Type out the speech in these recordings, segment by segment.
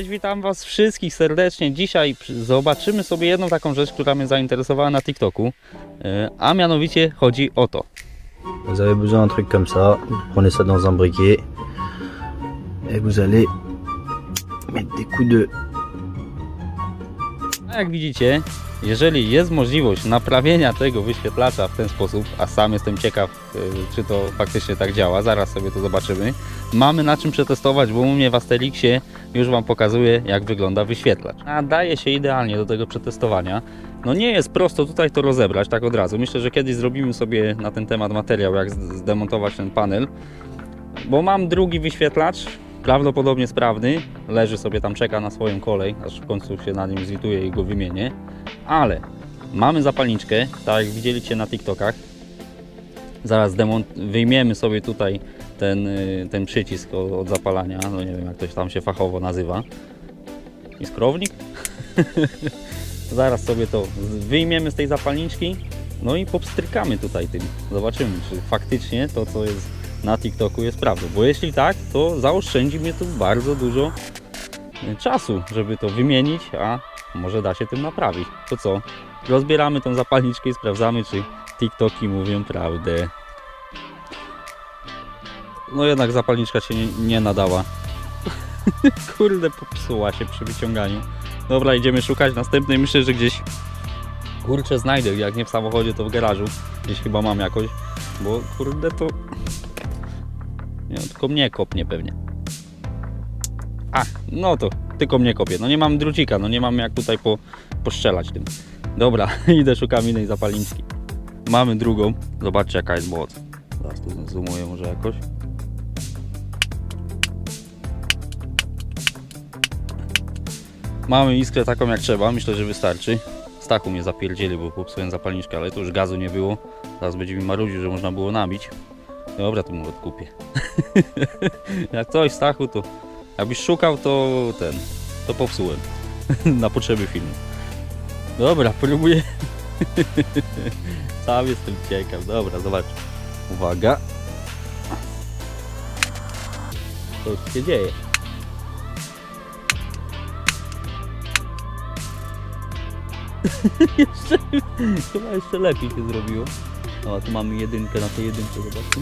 Cześć, witam Was wszystkich serdecznie. Dzisiaj zobaczymy sobie jedną taką rzecz, która mnie zainteresowała na TikToku, e, a mianowicie chodzi o to. Vous avez besoin d'un truc comme ça, vous prenez ça dans un briquet et vous allez mettre des coups de A jak widzicie, jeżeli jest możliwość naprawienia tego wyświetlacza w ten sposób, a sam jestem ciekaw, e, czy to faktycznie tak działa, zaraz sobie to zobaczymy. Mamy na czym przetestować, bo u mnie w Asterixie już Wam pokazuję, jak wygląda wyświetlacz. A daje się idealnie do tego przetestowania. No nie jest prosto tutaj to rozebrać, tak od razu. Myślę, że kiedyś zrobimy sobie na ten temat materiał, jak zdemontować ten panel. Bo mam drugi wyświetlacz, prawdopodobnie sprawny, leży sobie tam, czeka na swoją kolej, aż w końcu się na nim zlituję i go wymienię. Ale mamy zapalniczkę, tak jak widzieliście na TikTokach. Zaraz wyjmiemy sobie tutaj ten, y, ten przycisk od zapalania, no nie wiem jak to się tam się fachowo nazywa. Iskrownik? Zaraz sobie to wyjmiemy z tej zapalniczki, no i popstrykamy tutaj tym. Zobaczymy, czy faktycznie to, co jest na TikToku jest prawdą. Bo jeśli tak, to zaoszczędzi mnie to bardzo dużo y, czasu, żeby to wymienić, a może da się tym naprawić. To co? Rozbieramy tą zapalniczkę i sprawdzamy, czy TikToki mówią prawdę. No jednak zapalniczka się nie, nie nadała. Kurde, popsuła się przy wyciąganiu. Dobra, idziemy szukać następnej. Myślę, że gdzieś kurczę znajdę. Jak nie w samochodzie, to w garażu. Gdzieś chyba mam jakoś. Bo kurde to... Nie, tylko mnie kopnie pewnie. A, no to tylko mnie kopie. No nie mam drucika, no nie mam jak tutaj po, poszczelać tym. Dobra, idę szukam innej zapalniczki. Mamy drugą. Zobaczcie jaka jest moc. Zaraz tu zoomuję może jakoś. Mamy iskrę taką jak trzeba, myślę, że wystarczy. Stachu mnie zapierdzieli, bo popsułem zapalniczkę, ale tu już gazu nie było. Zaraz będzie mi marudził, że można było nabić. Dobra, to mu odkupię. jak coś, Stachu, to jakbyś szukał, to ten, to popsułem. Na potrzeby filmu. Dobra, próbuję. Sam jestem ciekaw. Dobra, zobacz. Uwaga. Co się dzieje? jeszcze, chyba jeszcze lepiej się zrobiło. O, tu mamy jedynkę na tej jedynce, zobaczcie.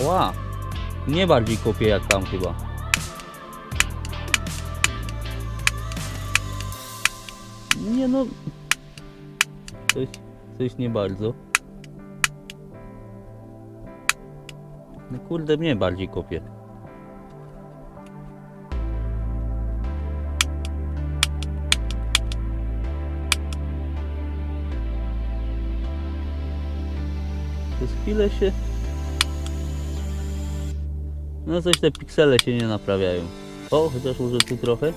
Ła! Nie bardziej kopię jak tam chyba. Nie no. Coś, coś nie bardzo. No kurde, mnie bardziej kopie. Przez chwilę się... No coś te piksele się nie naprawiają. O, chociaż może tu trochę.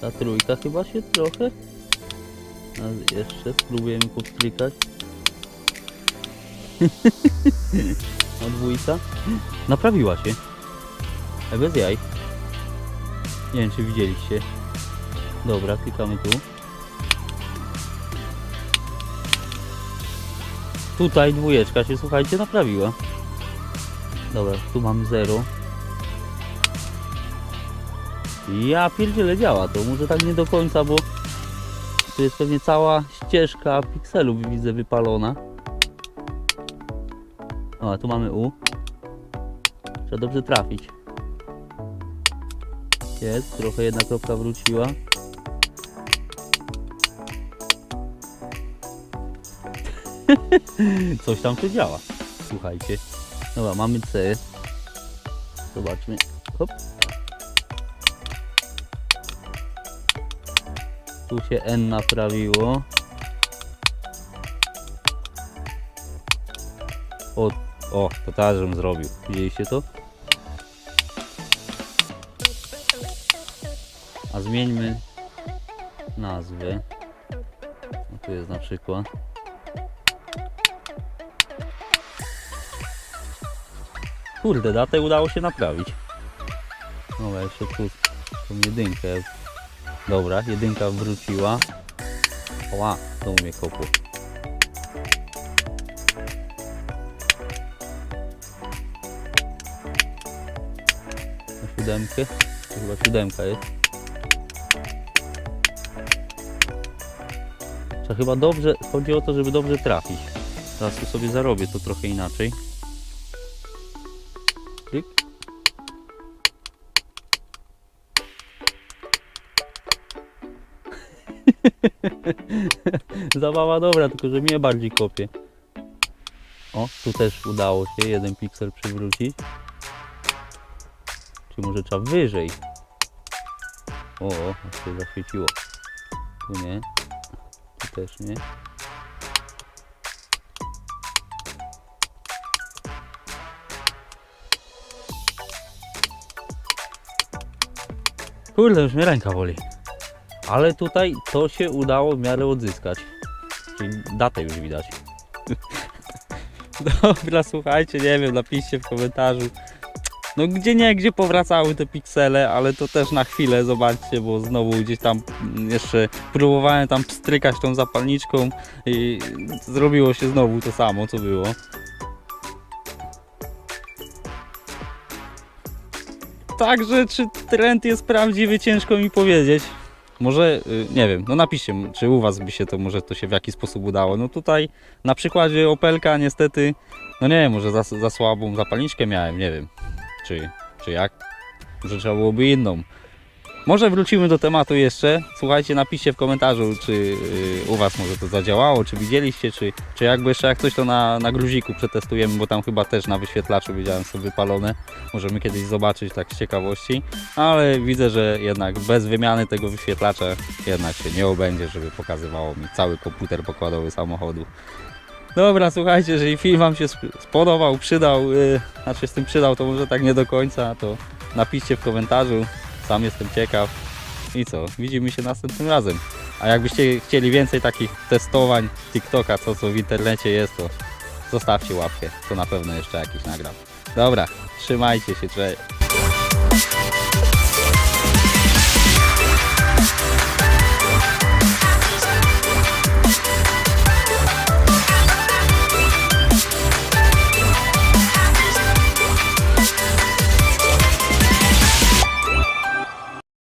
Ta trójka chyba się trochę. A jeszcze spróbujemy podklikać. A dwójka. Naprawiła się. A bez jaj. Nie wiem czy widzieliście. Dobra, klikamy tu. Tutaj dwójeczka się, słuchajcie, naprawiła. Dobra, tu mamy 0. Ja pierdzielę działa to, może tak nie do końca, bo tu jest pewnie cała ścieżka pikselów widzę wypalona. O, a tu mamy U. Trzeba dobrze trafić. Jest, trochę jedna kropka wróciła. Coś tam tu działa. Słuchajcie. Dobra, mamy C. Zobaczmy. Hop. Tu się N naprawiło. O, o, to teraz żebym zrobił. Widzieliście to? A zmieńmy nazwę. No tu jest na przykład. Kurde, datę udało się naprawić. No jeszcze tu tą jedynkę. Dobra, jedynka wróciła. Ła, to mnie kopło. Siódemkę. To chyba siódemka jest. Trzeba chyba dobrze, chodzi o to, żeby dobrze trafić. Teraz tu sobie zarobię to trochę inaczej. Zabawa dobra, tylko że mnie bardziej kopie. O, tu też udało się jeden piksel przywrócić. Czy może trzeba wyżej? O, o, się zaświeciło. Tu nie. Tu też nie. Kurde, już mnie ręka boli. Ale tutaj to się udało w miarę odzyskać. Czyli datę już widać. Dobra, słuchajcie, nie wiem, napiszcie w komentarzu. No gdzie nie, gdzie powracały te piksele, ale to też na chwilę, zobaczcie, bo znowu gdzieś tam jeszcze próbowałem tam pstrykać tą zapalniczką i zrobiło się znowu to samo, co było. Także czy trend jest prawdziwy, ciężko mi powiedzieć. Może, y, nie wiem, no napiszcie, czy u Was by się to, może to się w jakiś sposób udało. No tutaj na przykładzie Opelka niestety, no nie wiem, może za, za słabą zapalniczkę miałem, nie wiem, czy, czy jak. Może trzeba byłoby inną. Może wrócimy do tematu jeszcze. Słuchajcie, napiszcie w komentarzu, czy y, u Was może to zadziałało, czy widzieliście, czy, czy jakby jeszcze jak coś to na, na gruziku przetestujemy, bo tam chyba też na wyświetlaczu widziałem sobie wypalone. Możemy kiedyś zobaczyć tak z ciekawości, ale widzę, że jednak bez wymiany tego wyświetlacza jednak się nie obędzie, żeby pokazywało mi cały komputer pokładowy samochodu. Dobra, słuchajcie, jeżeli film Wam się sp- spodobał, przydał, yy, znaczy z tym przydał, to może tak nie do końca, to napiszcie w komentarzu, sam jestem ciekaw. I co, widzimy się następnym razem. A jakbyście chcieli więcej takich testowań TikToka, co co w internecie jest, to zostawcie łapkę, to na pewno jeszcze jakiś nagram. Dobra, trzymajcie się, cześć.